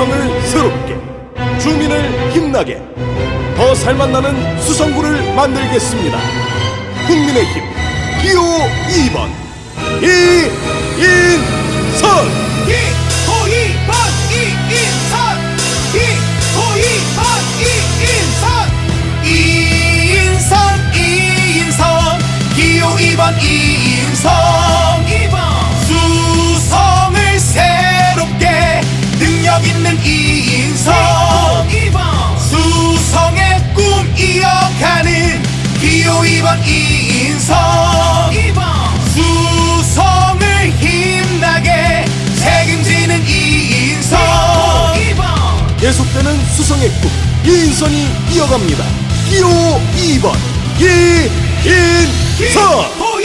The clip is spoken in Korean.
수성을 새롭게 주민을 힘나게 더 살맛나는 수성구를 만들겠습니다. 국민의힘 기호 2번 이인선! 기호이번 이인선! 기호이번 이인선! 이인선 이인선! 기호 2번 이인선 있는 2번 수성의 꿈 이어가는 기호 2번 이인선 2번 수성을 힘나게 책임지는 2번 계속되는 수성의 꿈 이인선이 이어갑니다. 기호 2번 이인선 호이번 이인선 이인선 이인선 기호 2